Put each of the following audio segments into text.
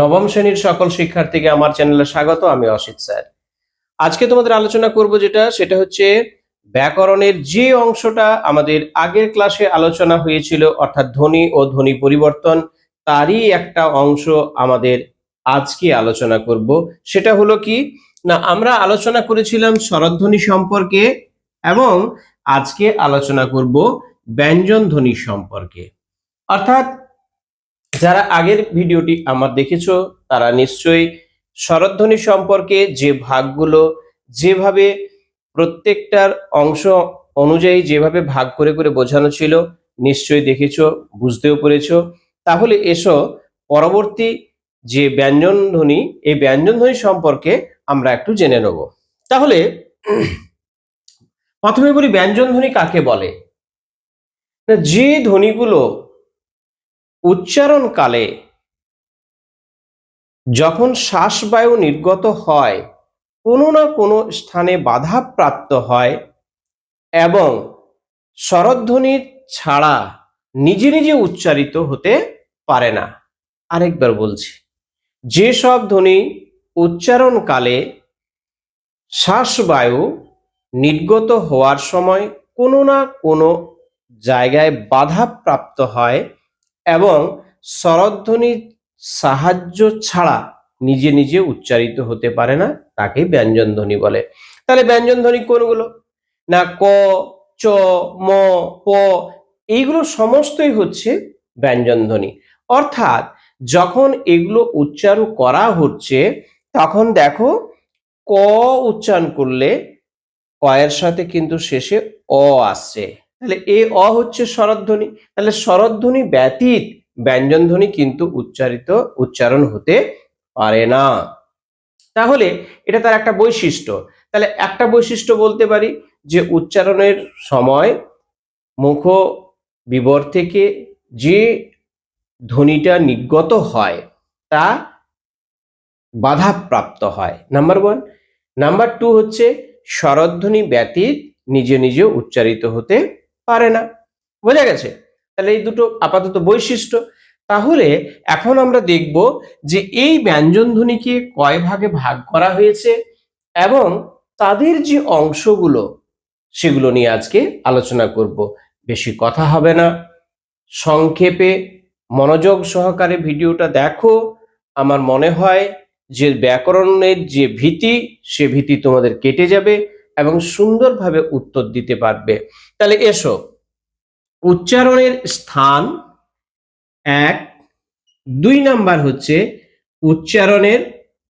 নবম শ্রেণির সকল শিক্ষার্থীকে আমার চ্যানেলে স্বাগত, আমি অসিত স্যার। আজকে তোমাদের আলোচনা করব যেটা, সেটা হচ্ছে ব্যাকরণের যে অংশটা আমাদের আগের ক্লাসে আলোচনা হয়েছিল, অর্থাৎ ধ্বনি ও ধ্বনি পরিবর্তন, তারই একটা অংশ আমাদের আজকে আলোচনা করব। সেটা হলো কি, না, আমরা আলোচনা করেছিলাম স্বরধ্বনি সম্পর্কে এবং আজকে আলোচনা করব ব্যঞ্জন ধ্বনি সম্পর্কে। অর্থাৎ যারা আগের ভিডিওটি আমার দেখেছ, তারা নিশ্চয়ই স্বরধ্বনি সম্পর্কে যে ভাগগুলো, যেভাবে প্রত্যেকটার অংশ অনুযায়ী যেভাবে ভাগ করে করে বোঝানো ছিল, নিশ্চয়ই দেখেছ, বুঝতেও পেরেছ। তাহলে এসো, পরবর্তী যে ব্যঞ্জন ধ্বনি এই ব্যঞ্জন ধ্বনি সম্পর্কে আমরা একটু জেনে নেব। তাহলে, প্রথমে বলি ব্যঞ্জন ধ্বনি কাকে বলে? যে ধ্বনিগুলো উচ্চারণকালে যখন শ্বাসবায়ু নির্গত হয়, কোনো না কোনো স্থানে বাধাপ্রাপ্ত হয় এবং স্বরধ্বনি ছাড়া নিজে নিজে উচ্চারিত হতে পারে না। আরেকবার বলছি যেসব ধ্বনি উচ্চারণকালে শ্বাসবায়ু নির্গত হওয়ার সময় কোনো না কোনো জায়গায় বাধাপ্রাপ্ত হয় এবং স্বরধ্বনির সাহায্য ছাড়া নিজে নিজে উচ্চারিত হতে পারে না, তাকে ব্যঞ্জন ধ্বনি বলে। তাহলে ব্যঞ্জন ধ্বনি কোনগুলো? না, ক, চ, ম, প, এইগুলো সমস্তই হচ্ছে ব্যঞ্জন ধ্বনি অর্থাৎ যখন এগুলো উচ্চারণ করা হচ্ছে, তখন দেখো ক উচ্চারণ করলে কয়ের সাথে কিন্তু শেষে অ আসছে। তাহলে এ অ হচ্ছে স্বরধ্বনি তাহলে স্বরধ্বনি ব্যতীত ব্যঞ্জন ধ্বনি কিন্তু উচ্চারিত, উচ্চারণ হতে পারে না। তাহলে এটা তার একটা বৈশিষ্ট্য। তাহলে একটা বৈশিষ্ট্য বলতে পারি যে উচ্চারণের সময় মুখ বিবর থেকে যে ধ্বনিটা নির্গত হয় তা বাধাপ্রাপ্ত হয়। নাম্বার ওয়ান নাম্বার টু হচ্ছে স্বরধ্বনি ব্যতীত নিজে নিজে উচ্চারিত হতে পারে না। বোঝা গেছে? তাহলে এই দুটো আপাতত বৈশিষ্ট্য। তাহলে এখন আমরা দেখব যে এই ব্যঞ্জন ধ্বনিকে কয় ভাগে ভাগ করা হয়েছে এবং তাদের যে অংশগুলো, সেগুলো নিয়ে আজকে আলোচনা করব। বেশি কথা হবে না। সংক্ষেপে মনোযোগ সহকারে ভিডিওটা দেখো। আমার মনে হয় যে ব্যাকরণের যে ভীতি, সে ভীতি তোমাদের কেটে যাবে এবং সুন্দরভাবে উত্তর দিতে পারবে। তাহলে এসো। উচ্চারণের স্থান এক, দুই নাম্বার হচ্ছে উচ্চারণের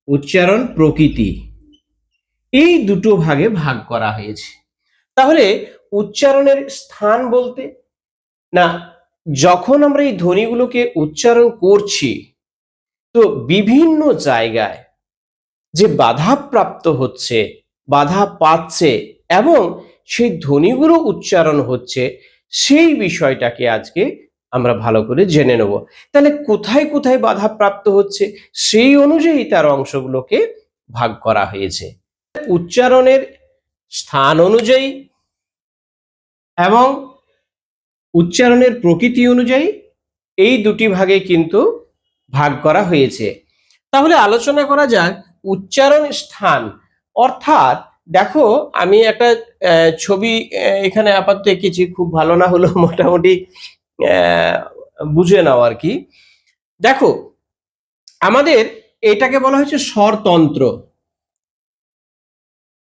উচ্চারণ প্রকৃতি। এই দুটো ভাগে ভাগ করা হয়েছে। তাহলে উচ্চারণের স্থান বলতে, না, যখন আমরা এই ধ্বনিগুলোকে উচ্চারণ করছি, তো বিভিন্ন জায়গায় যে বাধাপ্রাপ্ত হচ্ছে, বাধা পাচ্ছে এবং সেই ধ্বনিগুলো উচ্চারণ হচ্ছে, সেই বিষয়টাকে আজকে আমরা ভালো করে জেনে নেব। তাহলে কোথায় কোথায় বাধাপ্রাপ্ত হচ্ছে, সেই অনুযায়ী তার অংশগুলোকে ভাগ করা হয়েছে। উচ্চারণের স্থান অনুযায়ী এবং উচ্চারণের প্রকৃতি অনুযায়ী এই দুটি ভাগে কিন্তু ভাগ করা হয়েছে। তাহলে আলোচনা করা যাক উচ্চারণ স্থান, অর্থাৎ দেখো, আমি একটা ছবি এখানে আপাতত এঁকেছি, খুব ভালো না হলেও মোটামুটি বুঝে নাও আর কি। দেখো, আমাদের এটাকে বলা হয়েছে স্বরতন্ত্র।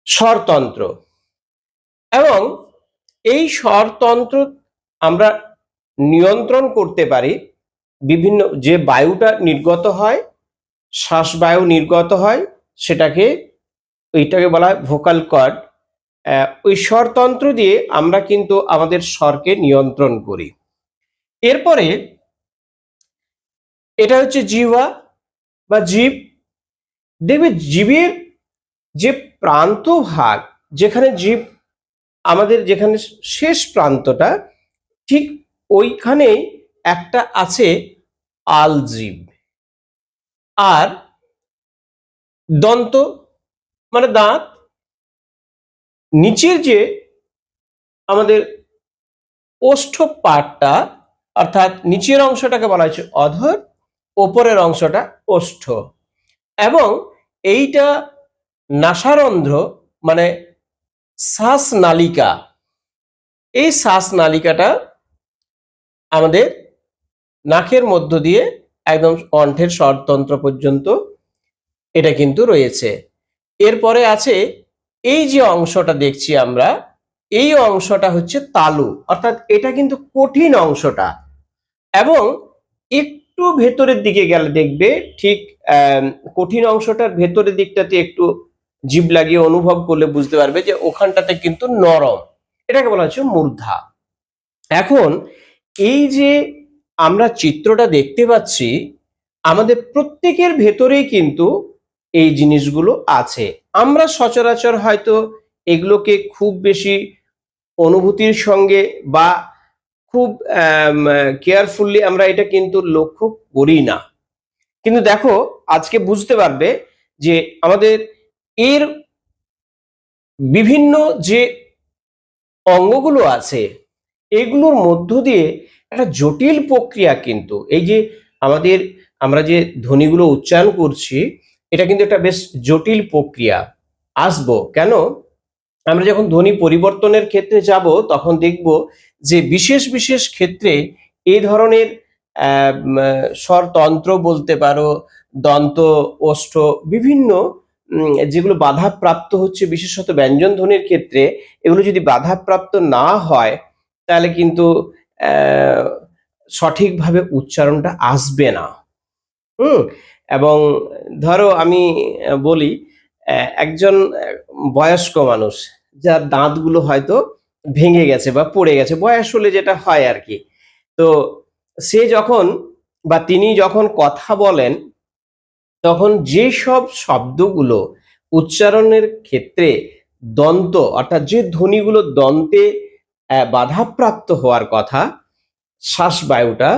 স্বরতন্ত্র। এবং এই স্বরতন্ত্র আমরা নিয়ন্ত্রণ করতে পারি, বিভিন্ন, যে বায়ুটা নির্গত হয়, শ্বাসবায়ু নির্গত হয়, সেটাকে ওইটাকে বলা হয় ভোকাল কর্ড ওই স্বরতন্ত্র দিয়ে আমরা কিন্তু আমাদের স্বরকে নিয়ন্ত্রণ করি। এরপরে এটা হচ্ছে জিহ্বা বা জীব। দেখবে জীবের যে প্রান্ত ভাগ, যেখানে জীব আমাদের যেখানে শেষ প্রান্তটা, ঠিক ওইখানেই একটা আছে আলজিব। আর দন্ত মানে দাঁত নিচের যে আমাদের ওষ্ঠ পাটটা অর্থাৎ নিচের অংশটাকে বলা হয়েছে অধর, ওপরের অংশটা ওষ্ঠ। এবং এইটা নাসারন্ধ্র মানে শ্বাস নালিকা এই শ্বাস নালিকাটা আমাদের নাকের মধ্য দিয়ে একদম কণ্ঠের স্বরতন্ত্র পর্যন্ত এটা কিন্তু রয়েছে। এরপরে আছে এই যে অংশটা দেখছি আমরা, এই অংশটা হচ্ছে তালু। অর্থাৎ এটা কিন্তু কঠিন অংশটা। এবং একটু ভেতরের দিকে গেলে দেখবে ঠিক কঠিন অংশটার ভেতরের দিকটাতে একটু জিভ লাগিয়ে অনুভব করলে বুঝতে পারবে যে ওখানটাতে কিন্তু নরম। এটাকে বলা হচ্ছে মূর্ধা। এখন এই যে আমরা চিত্রটা দেখতে পাচ্ছি, আমাদের প্রত্যেকের ভেতরেই কিন্তু এই জিনিসগুলো আছে। আমরা সচরাচর হয়তো এগুলোকে খুব বেশি অনুভূতির সঙ্গে বা খুব কেয়ারফুললি আমরা এটা কিন্তু লক্ষ্য করি না। কিন্তু দেখো, আজকে বুঝতে পারবে যে আমাদের এর বিভিন্ন যে অঙ্গগুলো আছে, এগুলোর মধ্য দিয়ে একটা জটিল প্রক্রিয়া কিন্তু। এই যে আমাদের, আমরা যে ধ্বনিগুলো উচ্চারণ করছি এটা কিন্তু একটা বেশ জটিল প্রক্রিয়া। আসব কেন? আমরা যখন ধ্বনি পরিবর্তনের ক্ষেত্রে যাব, তখন দেখব যে বিশেষ বিশেষ ক্ষেত্রে এই ধরনের স্বরতন্ত্র বলতে পারো, দন্ত, ওষ্ঠ, বিভিন্ন যেগুলো বাধাপ্রাপ্ত হচ্ছে, বিশেষত ব্যঞ্জন ধ্বনির ক্ষেত্রে, এগুলো যদি বাধাপ্রাপ্ত না হয়, তাহলে কিন্তু সঠিকভাবে উচ্চারণটা আসবে না। হুম? এবং ধরো আমি বলি একজন বয়স্ক মানুষ, যার দাঁতগুলো হয়তো ভেঙে গেছে বা পড়ে গেছে, বয়স হলে যেটা হয় আর কি। তো সে যখন বা তিনি যখন কথা বলেন, তখন যে সব শব্দগুলো উচ্চারণের ক্ষেত্রে দন্ত, অর্থাৎ যে ধ্বনিগুলো দন্তে বাধাপ্রাপ্ত হওয়ার কথা শ্বাসবায়ুটা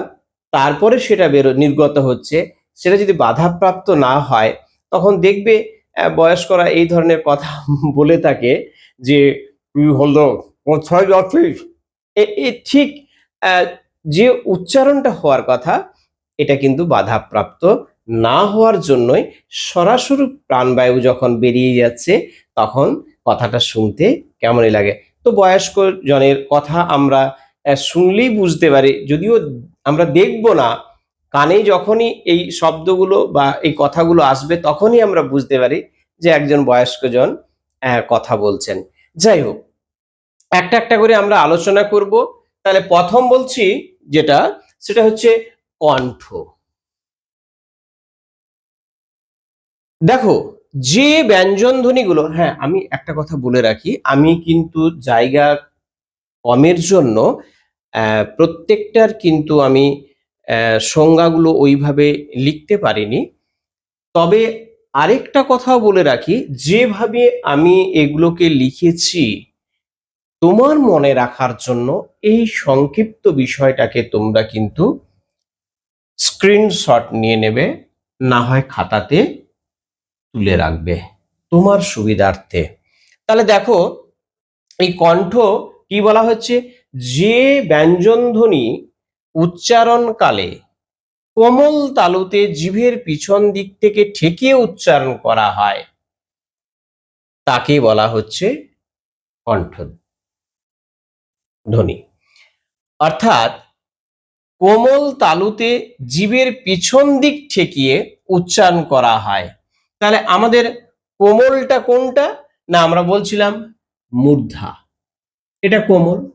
তারপরে সেটা বেরো, নির্গত হচ্ছে সেটা যদি বাধাপ্রাপ্ত না হয়, তখন দেখবে বয়স্করা এই ধরনের কথা বলে থাকে যে "কি হলো এ ঠিক যে উচ্চারণটা হওয়ার কথা, এটা কিন্তু বাধাপ্রাপ্ত না হওয়ার জন্যই সরাসরি প্রাণবায়ু যখন বেরিয়ে যাচ্ছে, তখন কথাটা শুনতে কেমনই লাগে। তো বয়স্ক জনের কথা আমরা শুনলেই বুঝতে পারি, যদিও আমরা দেখব না কানে যখনই এই শব্দগুলো বা এই কথাগুলো আসবে, তখনই আমরা বুঝতে পারি যে একজন বয়স্ক জন কথা বলছেন। যাই হোক, একটা একটা করে আমরা আলোচনা করব। তাহলে প্রথম বলছি যেটা, সেটা হচ্ছে কণ্ঠ। দেখো, যে ব্যঞ্জন ধ্বনিগুলো হ্যাঁ আমি একটা কথা বলে রাখি, আমি কিন্তু জায়গা কমের জন্য প্রত্যেকটার কিন্তু আমি সংজ্ঞাগুলো ওইভাবে লিখতে পারিনি। তবে আরেকটা কথাও বলে রাখি, যেভাবে আমি এগুলোকে লিখেছি, তোমার মনে রাখার জন্য এই সংক্ষিপ্ত বিষয়টাকে তোমরা কিন্তু স্ক্রিনশট নিয়ে নেবে, না হয় খাতাতে তুলে রাখবে তোমার সুবিধার্থে। তাহলে দেখো, এই কণ্ঠ কি বলা হচ্ছে? যে ব্যঞ্জনধ্বনি উচ্চারণকালে কোমল তালুতে জিভের পিছন দিক থেকে ঠেকিয়ে উচ্চারণ করা হয়। তাকে বলা হচ্ছে কণ্ঠ ধ্বনি অর্থাৎ কোমল তালুতে জীবের পিছন দিক ঠেকিয়ে উচ্চারণ করা হয়। তাহলে আমাদের কোমলটা কোনটা? না, আমরা বলছিলাম মূর্ধা। এটা কোমল।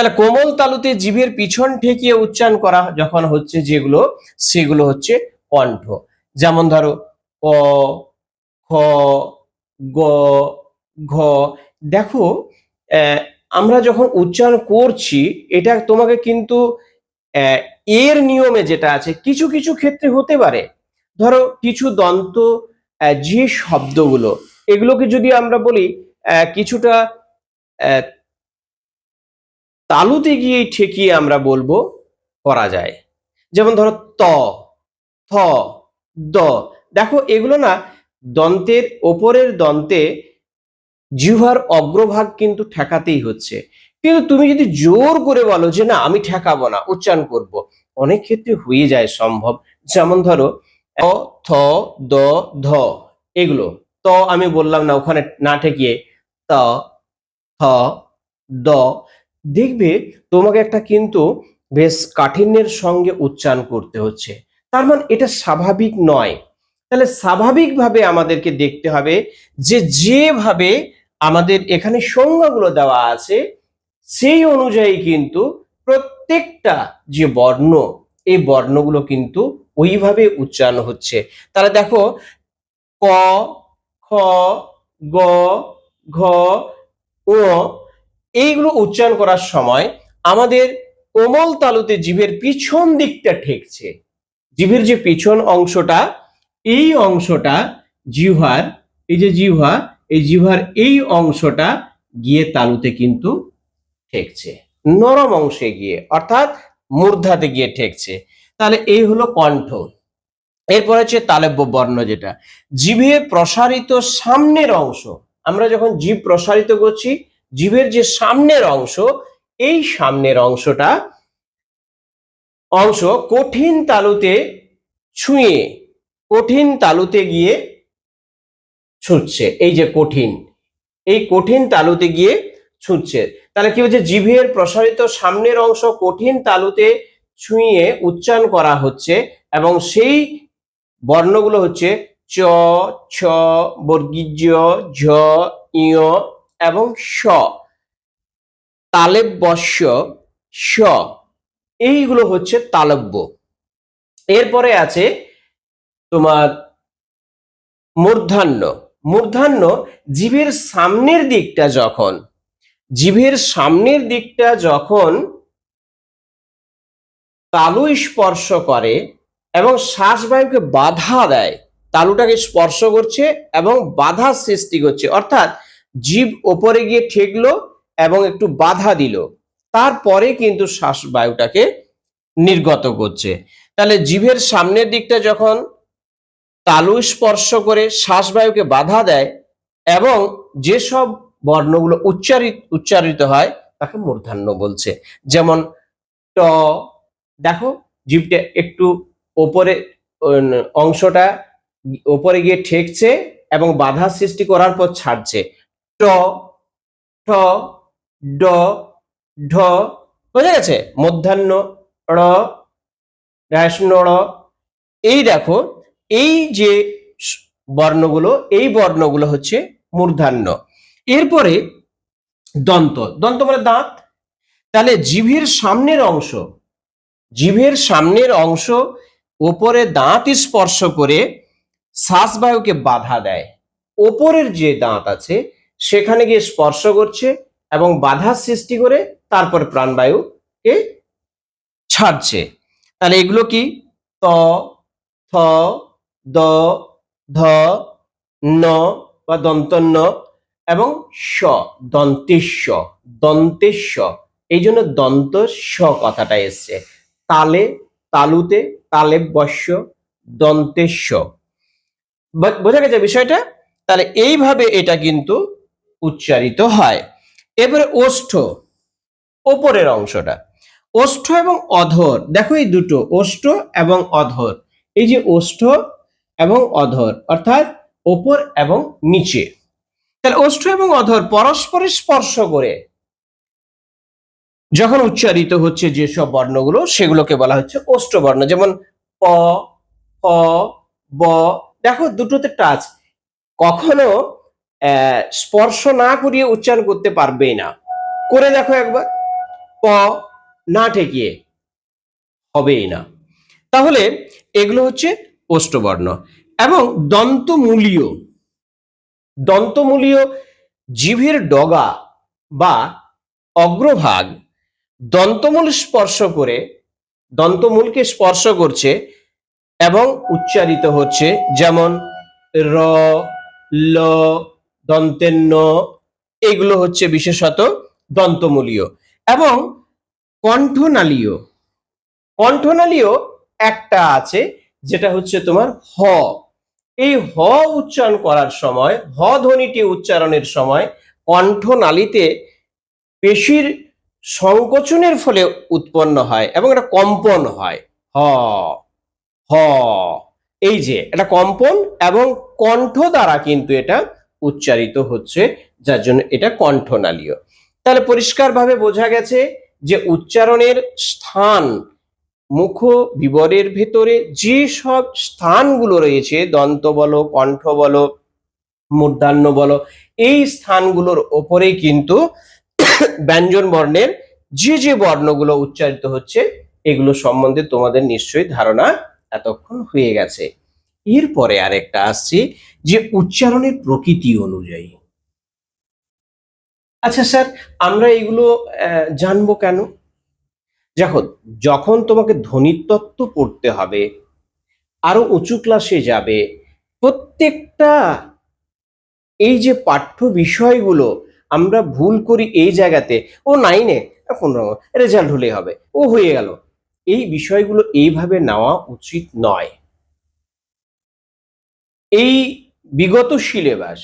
তাহলে কোমল তালুতে জীবের পিছন ঠেকিয়ে উচ্চারণ করা যখন হচ্ছে যেগুলো, সেগুলো হচ্ছে কণ্ঠ। যেমন ধরো, ক, খ, গ, ঘ। দেখো আমরা যখন উচ্চারণ করছি, এটা তোমাকে কিন্তু এর নিয়মে যেটা আছে, কিছু কিছু ক্ষেত্রে হতে পারে। ধরো, কিছু দন্ত যে শব্দগুলো, এগুলোকে যদি আমরা বলি কিছুটা তালুতে গিয়ে ঠেকিয়ে আমরা বলব করা যায়। যেমন ধরো ত, থ, দ। দেখো এগুলো না দন্তের ওপরের দন্তে জিহ্বার অগ্রভাগ কিন্তু ঠেকাতেই হচ্ছে। কিন্তু তুমি যদি জোর করে বলো যে না, আমি ঠেকাবো না, উচ্চারণ করব, অনেক ক্ষেত্রে হয়ে যায় সম্ভব। যেমন ধরো থ, দ, ধ, এগুলো। ত আমি বললাম না, ওখানে না ঠেকিয়ে ত, থ, দ দেখবে তোমাকে একটা কিন্তু বেশ কাঠিন্যের সঙ্গে উচ্চারণ করতে হচ্ছে। তার মানে এটা স্বাভাবিক নয়। তাহলে স্বাভাবিকভাবে আমাদেরকে দেখতে হবে যে যেভাবে আমাদের এখানে সংজ্ঞাগুলো দেওয়া আছে, সেই অনুযায়ী কিন্তু প্রত্যেকটা যে বর্ণ, এই বর্ণগুলো কিন্তু ওইভাবে উচ্চারণ হচ্ছে। তাহলে দেখো, ক, খ, গ, ঘ, ও এইগুলো উচ্চারণ করার সময় আমাদের কোমল তালুতে জিভের পিছন দিকটা ঠেকছে। জিভের যে পিছন অংশটা, এই অংশটা জিহ্বার, এই যে জিহ্বা, এই জিহ্বার এই অংশটা গিয়ে তালুতে কিন্তু ঠেকছে। নরম অংশে গিয়ে, অর্থাৎ মূর্ধাতে গিয়ে ঠেকছে। তাহলে এই হলো কণ্ঠ। এরপর হচ্ছে তালব্য বর্ণ যেটা। জিভে প্রসারিত সামনের অংশ, আমরা যখন জিভ প্রসারিত করছি জিভের যে সামনের অংশ, এই সামনের অংশটা অংশ কঠিন তালুতে ছুঁয়ে, কঠিন তালুতে গিয়ে ছুটছে। এই যে কঠিন, এই কঠিন তালুতে গিয়ে ছুটছে। তাহলে কি হচ্ছে? জিভের প্রসারিত সামনের অংশ কঠিন তালুতে ছুঁয়ে উচ্চারণ করা হচ্ছে এবং সেই বর্ণগুলো হচ্ছে চ, ছ বর্গীজ ঝ ইয় এবং স। তালেব্যস্য স। এইগুলো হচ্ছে তালব্য। এরপরে আছে তোমার মূর্ধান্য। মূর্ধান্য জীবের সামনের দিকটা যখন জিভের সামনের দিকটা যখন তালু স্পর্শ করে এবং শ্বাসবায়ুকে বাধা দেয়, তালুটাকে স্পর্শ করছে এবং বাধা সৃষ্টি করছে। অর্থাৎ জীব ওপরে গিয়ে ঠেকলো এবং একটু বাধা দিল। তারপরে কিন্তু শ্বাসবায়ুটাকে নির্গত করছে। তাহলে জিভের সামনের দিকটা যখন তালু স্পর্শ করে শ্বাসবায়ুকে বাধা দেয় এবং যেসব বর্ণগুলো উচ্চারিত উচ্চারিত হয় তাকে মূর্ধান্য বলছে। যেমন ট, দেখো জিভটা একটু ওপরে অংশটা ওপরে গিয়ে ঠেকছে এবং বাধা সৃষ্টি করার পর ছাড়ছে। ট ড, ঢ। বোঝা গেছে? মধ্যাহ্ন, র এই দেখো, এই যে বর্ণগুলো, এই বর্ণগুলো হচ্ছে মূর্ধান্য এরপরে দন্ত। দন্ত মানে দাঁত। তাহলে জিভের সামনের অংশ, জিভের সামনের অংশ ওপরে দাঁত স্পর্শ করে শ্বাসবায়ুকে বাধা দেয়। ওপরের যে দাঁত আছে সেখানে গিয়ে স্পর্শ করছে এবং বাধার সৃষ্টি করে তারপর প্রাণবায়ুকে ছাড়ছে। তাহলে এগুলো কি? ত, থ, দ, ধ, ন বা দন্তন্য এবং স দন্তেশ্ব দন্তেশ্ব এই জন্য দন্ত স কথাটা এসছে। তালে, তালুতে তালে বস্য দন্তেশ্ব বোঝা গেছে বিষয়টা? তাহলে এইভাবে এটা কিন্তু উচ্চারিত হয়। এবারে ওষ্ঠ, ওপরের অংশটা। ওষ্ঠ এবং অধর, দেখো এই দুটো, ওষ্ঠ এবং অধর। এই যে ওষ্ঠ এবং অধর, অর্থাৎ ওপর এবং নিচে। তাহলে ওষ্ঠ এবং অধর পরস্পরের স্পর্শ করে যখন উচ্চারিত হচ্ছে যেসব বর্ণগুলো, সেগুলোকে বলা হচ্ছে ওষ্ঠ বর্ণ। যেমন প ব, দেখো দুটোতে টাচ কখনো স্পর্শ না করিয়ে উচ্চারণ করতে পারবেই না। করে দেখো একবার। প না ঠেকিয়ে হবেই না। তাহলে এগুলো হচ্ছে ওষ্ঠবর্ণ এবং দন্তমূলীয় দন্তমূলীয় জিভের ডগা বা অগ্রভাগ দন্তমূল স্পর্শ করে, দন্তমূলকে স্পর্শ করছে এবং উচ্চারিত হচ্ছে যেমন র, ল দন্তের ন এগুলো হচ্ছে বিশেষত দন্তমূলীয়। এবং কণ্ঠনালীয়। কণ্ঠনালীয় একটা আছে, যেটা হচ্ছে তোমার হ। এই হ উচ্চারণ করার সময়, হ ধ্বনিটি উচ্চারণের সময় কণ্ঠনালীতে পেশির সংকোচনের ফলে উৎপন্ন হয় এবং এটা কম্পন হয়। হ হ। এই যে, এটা কম্পন এবং কণ্ঠ দ্বারা কিন্তু এটা উচ্চারিত হচ্ছে, যার জন্য এটা কণ্ঠনালীয়। তাহলে পরিষ্কারভাবে বোঝা গেছে যে উচ্চারণের স্থান মুখ বিবরের ভেতরে যে সব স্থানগুলো রয়েছে, দন্ত বলো, কণ্ঠ বলো, মূর্ধান্য বলো, এই স্থানগুলোর ওপরেই কিন্তু ব্যঞ্জন বর্ণের যে যে বর্ণগুলো উচ্চারিত হচ্ছে, এগুলো সম্বন্ধে তোমাদের নিশ্চয়ই ধারণা এতক্ষণ হয়ে গেছে। এরপরে আরেকটা আসছে যে উচ্চারণের প্রকৃতি অনুযায়ী। আচ্ছা স্যার, আমরা এগুলো জানব কেন? দেখো, যখন তোমাকে ধ্বনিতত্ত্ব পড়তে হবে, আরও উঁচু ক্লাসে যাবে, প্রত্যেকটা এই যে পাঠ্য বিষয়গুলো আমরা ভুল করি এই জায়গাতে, ও নাইনে কোন রেজাল্ট হলেই হবে, ও হয়ে গেল। এই বিষয়গুলো এইভাবে নেওয়া উচিত নয়। এই বিগত সিলেবাস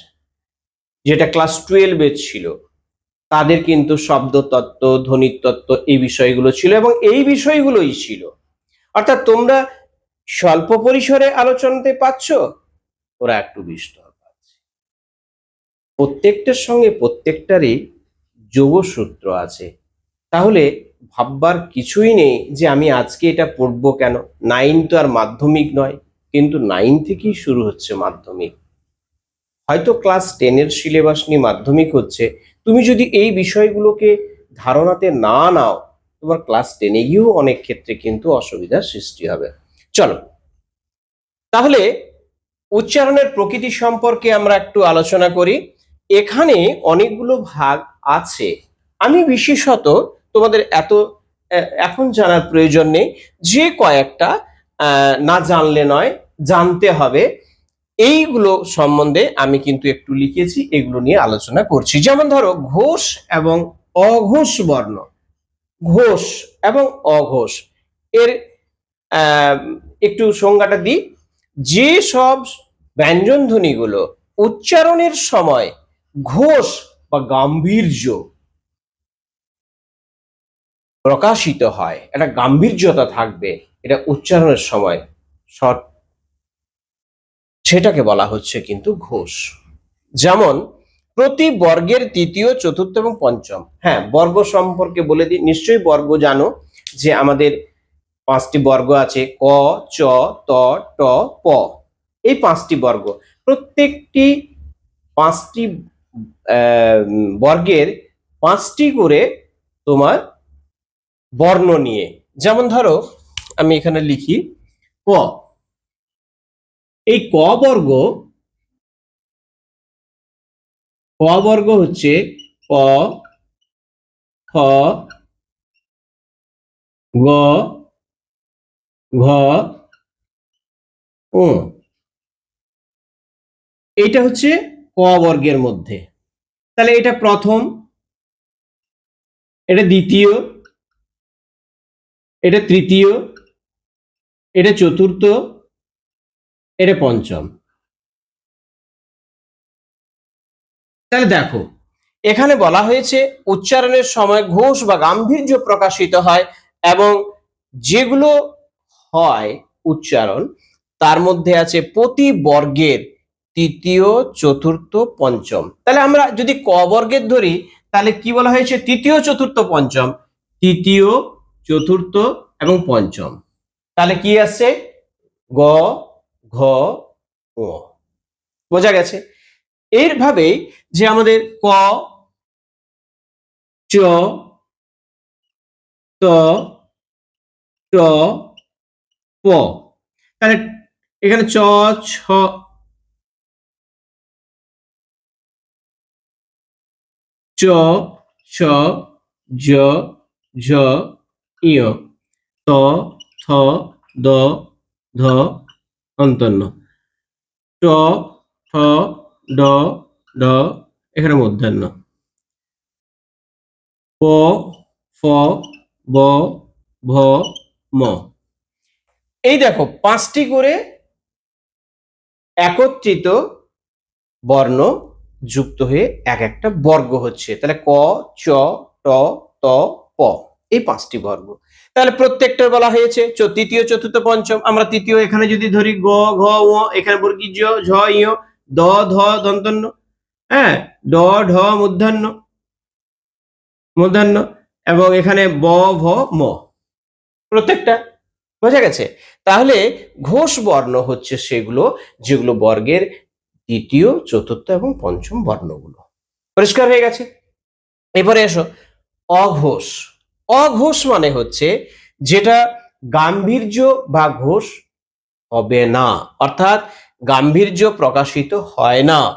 যেটা ক্লাস টুয়েলভে ছিল, তাদের কিন্তু শব্দতত্ত্ব, ধ্বনিতত্ত্ব এই বিষয়গুলো ছিল এবং এই বিষয়গুলোই ছিল। অর্থাৎ তোমরা স্বল্প পরিসরে আলোচনাতে পাচ্ছ ওরা একটু বিস্তর পাচ্ছে। প্রত্যেকটার সঙ্গে প্রত্যেকটারই যোগসূত্র আছে। তাহলে ভাববার কিছুই নেই যে আমি আজকে এটা পড়ব কেন? নাইন তো আর মাধ্যমিক নয়। কিন্তু নাইন থেকেই শুরু হচ্ছে মাধ্যমিক। হয়তো ক্লাস টেনের সিলেবাস নিয়ে মাধ্যমিক হচ্ছে। তুমি যদি এই বিষয়গুলোকে ধারণাতে না নাও, তোমার ক্লাস টেনে গিয়েও অনেক ক্ষেত্রে কিন্তু অসুবিধার সৃষ্টি হবে। চলো, তাহলে উচ্চারণের প্রকৃতি সম্পর্কে আমরা একটু আলোচনা করি। এখানে অনেকগুলো ভাগ আছে। আমি বিশেষত তোমাদের এত এখন জানার প্রয়োজন নেই। যে কয়েকটা না জানলে নয় জানতে হবে। এইগুলো সম্বন্ধে আমি কিন্তু একটু লিখেছি, এগুলো নিয়ে আলোচনা করছি। যেমন ধরো, ঘোষ এবং অঘোষ বর্ণ। ঘোষ এবং অঘোষ। এর একটু সংজ্ঞাটা দিই। যে সব ব্যঞ্জন ধ্বনিগুলো উচ্চারণের সময় ঘোষ বা গাম্ভীর্য প্রকাশিত হয়, একটা গাম্ভীর্যতা থাকবে, এটা উচ্চারণের সময় শর্ট সেটাকে বলা হচ্ছে কিন্তু ঘোষ। যেমন, প্রতি বর্গের তৃতীয়, চতুর্থ এবং পঞ্চম। হ্যাঁ বর্গ সম্পর্কে বলে দিই, নিশ্চয়ই বর্গ জানো যে আমাদের পাঁচটি বর্গ আছে, ক, চ, ত, ট, প। এই পাঁচটি বর্গ, প্রত্যেকটি পাঁচটি বর্গের পাঁচটি করে তোমার বর্ণ নিয়ে। যেমন ধরো, আমি এখানে লিখি, ক এই ক বর্গ ক বর্গ হচ্ছে ক, খ, গ, ঘ ও এইটা হচ্ছে ক বর্গের মধ্যে। তাহলে এটা প্রথম, এটা দ্বিতীয়, এটা তৃতীয়, এটা চতুর্থ এটা পঞ্চম। তাহলে দেখো, এখানে বলা হয়েছে উচ্চারণের সময় ঘোষ বা গাম্ভীর্য প্রকাশিত হয় এবং যেগুলো হয় উচ্চারণ, তার মধ্যে আছে প্রতি বর্গের তৃতীয়, চতুর্থ, পঞ্চম। তাহলে আমরা যদি ক বর্গের ধরি, তাহলে কি বলা হয়েছে? তৃতীয়, চতুর্থ, পঞ্চম। তৃতীয়, চতুর্থ এবং পঞ্চম। তাহলে কি আছে গ ঘ, ও। বোঝা গেছে? এরভাবেই যে আমাদের ক, চ, ত, ট, প। তাহলে এখানে চ, ছ চ ছ জ ঝ ইয় ত, থ, দ, ধ। অন্তন্য ট, ঠ, ড ড, এখানে মধ্যাহ্ন। প, ফ, ব, ভ, ম। এই দেখো, পাঁচটি করে একত্রিত বর্ণ যুক্ত হয়ে এক একটা বর্গ হচ্ছে। তাহলে ক, চ, ট, ত, প। এই পাঁচটি বর্গ। তাহলে প্রত্যেকটার বলা হয়েছে তৃতীয়, চতুর্থ, পঞ্চম। আমরা তৃতীয় এখানে যদি ধরি গ, ঘ ও এখানে বর্গী জ ঝ ইয় দ, ধ, দন্তন্য হ্যাঁ? ড ঢ, মূর্ধন্য মূর্ধন্য, এবং এখানে ব, ভ, ম। প্রত্যেকটা? বোঝা গেছে? তাহলে ঘোষ বর্ণ হচ্ছে সেগুলো, যেগুলো বর্গের দ্বিতীয় চতুর্থ এবং পঞ্চম বর্ণগুলো। পরিষ্কার হয়ে গেছে? এরপরে এসো। অঘোষ। অঘোষ মানে হচ্ছে যেটা গাম্ভীর্য বা ঘোষ হবে না। অর্থাৎ গাম্ভীর্য প্রকাশিত হয় না।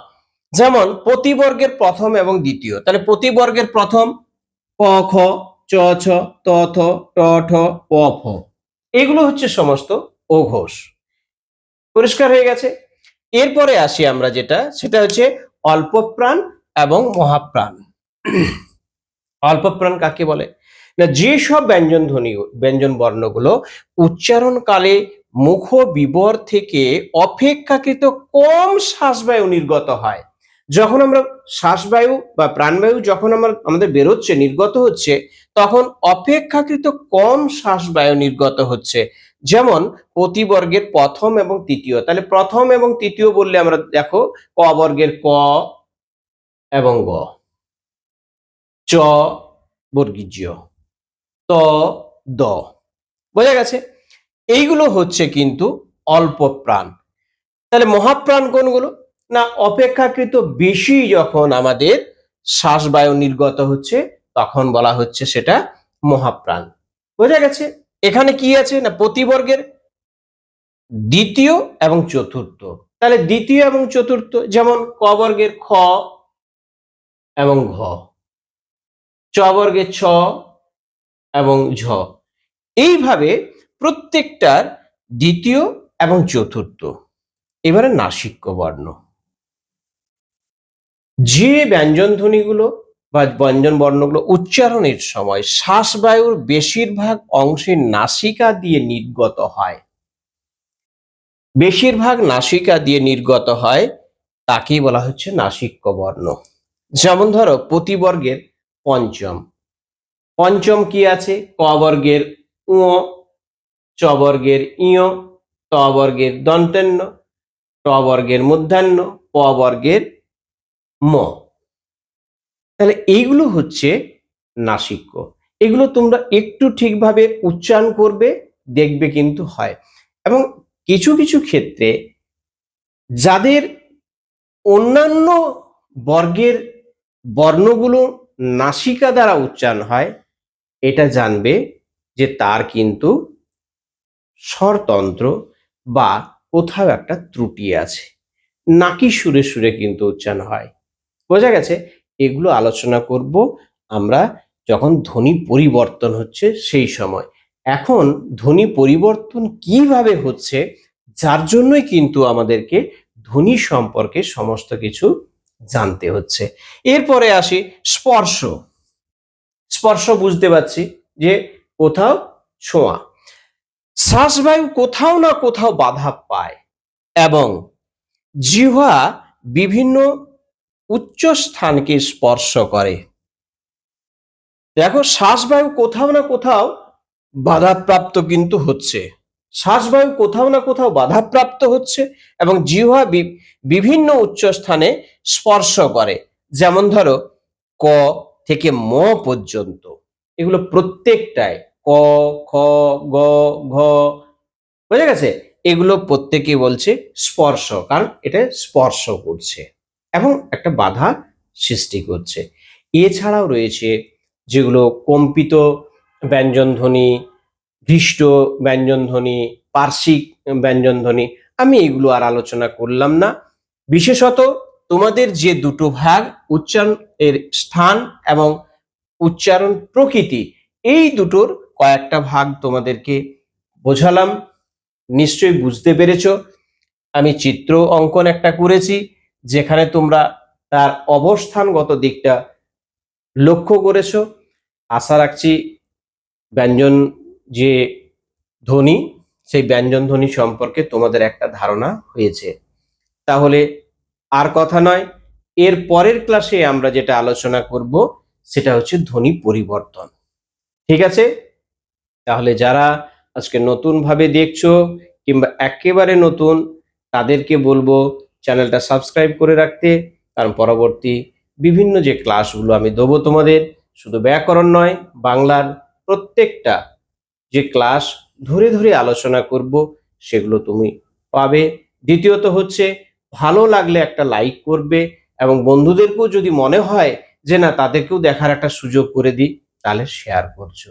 যেমন প্রতিবর্গের প্রথম এবং দ্বিতীয়। তাহলে প্রতিবর্গের প্রথম ক খ, চ, ছ, ত, থ, ট, ঠ, প, ফ। এগুলো হচ্ছে সমস্ত অঘোষ। পরিষ্কার হয়ে গেছে? এরপরে আসি আমরা যেটা, সেটা হচ্ছে অল্প প্রাণ এবং মহাপ্রাণ। অল্প প্রাণ কাকে বলে? না, যেসব ব্যঞ্জন ধ্বনি, ব্যঞ্জন বর্ণগুলো উচ্চারণকালে মুখ বিবর থেকে অপেক্ষাকৃত কম শ্বাসবায়ু নির্গত হয়। যখন আমরা শ্বাসবায়ু বা প্রাণবায়ু যখন আমরা, আমাদের বেরোচ্ছে, নির্গত হচ্ছে, তখন অপেক্ষাকৃত কম শ্বাসবায়ু নির্গত হচ্ছে। যেমন প্রতিবর্গের প্রথম এবং তৃতীয়। তাহলে প্রথম এবং তৃতীয় বললে আমরা দেখো, ক বর্গের ক এবং গ। চ বর্গীয়। ত, দ। বোঝা গেছে? এইগুলো হচ্ছে কিন্তু অল্প প্রাণ। তাহলে মহাপ্রাণ কোনগুলো? না, অপেক্ষাকৃত বেশি যখন আমাদের শ্বাসবায়ু নির্গত হচ্ছে, তখন বলা হচ্ছে সেটা মহাপ্রাণ। বোঝা গেছে? এখানে কি আছে? না, প্রতিবর্গের দ্বিতীয় এবং চতুর্থ। তাহলে দ্বিতীয় এবং চতুর্থ যেমন ক বর্গের খ এবং ঘ। চ বর্গের ছ এবং ঝ। এইভাবে প্রত্যেকটার দ্বিতীয় এবং চতুর্থ। এবারে নাসিক্য বর্ণ যে ব্যঞ্জন ধ্বনিগুলো বা ব্যঞ্জন বর্ণগুলো উচ্চারণের সময় শ্বাসবায়ুর বেশিরভাগ অংশে নাসিকা দিয়ে নির্গত হয়। বেশিরভাগ নাসিকা দিয়ে নির্গত হয় তাকেই বলা হচ্ছে নাসিক্য বর্ণ যেমন ধরো প্রতিবর্গের পঞ্চম। পঞ্চম কি আছে? ক বর্গের উ চ বর্গের ইয়, ত বর্গের দন্তেন্য, ট বর্গের মধ্যাহ্ন, প বর্গের ম। তাহলে এইগুলো হচ্ছে নাসিক্য। এগুলো তোমরা একটু ঠিকভাবে উচ্চারণ করবে, দেখবে কিন্তু হয়। এবং কিছু কিছু ক্ষেত্রে যাদের অন্যান্য বর্গের বর্ণগুলো নাসিকা দ্বারা উচ্চারণ হয় এটা জানবে যে তার কিন্তু স্বরতন্ত্র বা কোথাও একটা ত্রুটি আছে। নাকি সুরে সুরে কিন্তু উচ্চারণ হয়। বোঝা গেছে? এগুলো আলোচনা করব আমরা যখন ধ্বনি পরিবর্তন হচ্ছে সেই সময়। এখন ধ্বনি পরিবর্তন কীভাবে হচ্ছে যার জন্যই কিন্তু আমাদেরকে ধ্বনি সম্পর্কে সমস্ত কিছু জানতে হচ্ছে। এরপরে আসি স্পর্শ। স্পর্শ বুঝতে পারছি যে কোথাও ছোঁয়া। শ্বাসবায়ু কোথাও না কোথাও বাধা পায় এবং জিহ্বা বিভিন্ন উচ্চ স্থানকে স্পর্শ করে। দেখো, শ্বাসবায়ু কোথাও না কোথাও বাধাপ্রাপ্ত কিন্তু হচ্ছে। শ্বাসবায়ু কোথাও না কোথাও বাধাপ্রাপ্ত হচ্ছে এবং জিহ্বা বিভিন্ন উচ্চ স্থানে স্পর্শ করে। যেমন ধরো, ক থেকে ম পর্যন্ত। এগুলো প্রত্যেকটায় ক, খ, গ, ঘ, বোঝা গেছে? এগুলো প্রত্যেকে বলছে স্পর্শ, কারণ এটা স্পর্শ করছে এবং একটা বাধা সৃষ্টি করছে। এছাড়াও রয়েছে যেগুলো কম্পিত ব্যঞ্জনধ্বনি দৃষ্ট ব্যঞ্জনধ্বনি, পার্শ্বিক ব্যঞ্জনধ্বনি। আমি এগুলো আর আলোচনা করলাম না। বিশেষত তোমাদের যে দুটো ভাগ, উচ্চারণ এর স্থান এবং উচ্চারণ প্রকৃতি, এই দুটোর কয়েকটা ভাগ তোমাদেরকে বোঝালাম। নিশ্চয়ই বুঝতে পেরেছ। আমি চিত্র অঙ্কন একটা করেছি, যেখানে তোমরা তার অবস্থানগত দিকটা লক্ষ্য করেছ। আশা রাখছি ব্যঞ্জন যে ধ্বনি, সেই ব্যঞ্জন ধ্বনি সম্পর্কে তোমাদের একটা ধারণা হয়েছে। তাহলে আর কথা নয়, এর পরের ক্লাসে আমরা যেটা আলোচনা করব, সেটা হচ্ছে ধ্বনি পরিবর্তন। ঠিক আছে? তাহলে যারা আজকে নতুন ভাবে দেখছ কিংবা একেবারে নতুন, তাদেরকে বলব চ্যানেলটা সাবস্ক্রাইব করে রাখতে, কারণ পরবর্তী বিভিন্ন যে ক্লাসগুলো আমি দেবো তোমাদের, শুধু ব্যাকরণ নয়, বাংলার প্রত্যেকটা যে ক্লাস ধরে ধরে আলোচনা করব, সেগুলো তুমি পাবে। দ্বিতীয়ত হচ্ছে ভালো লাগলে একটা লাইক করবে এবং বন্ধুদেরকেও যদি মনে হয় যে না তাদেরকেও দেখার একটা সুযোগ করে দিই, তাহলে শেয়ার করছ।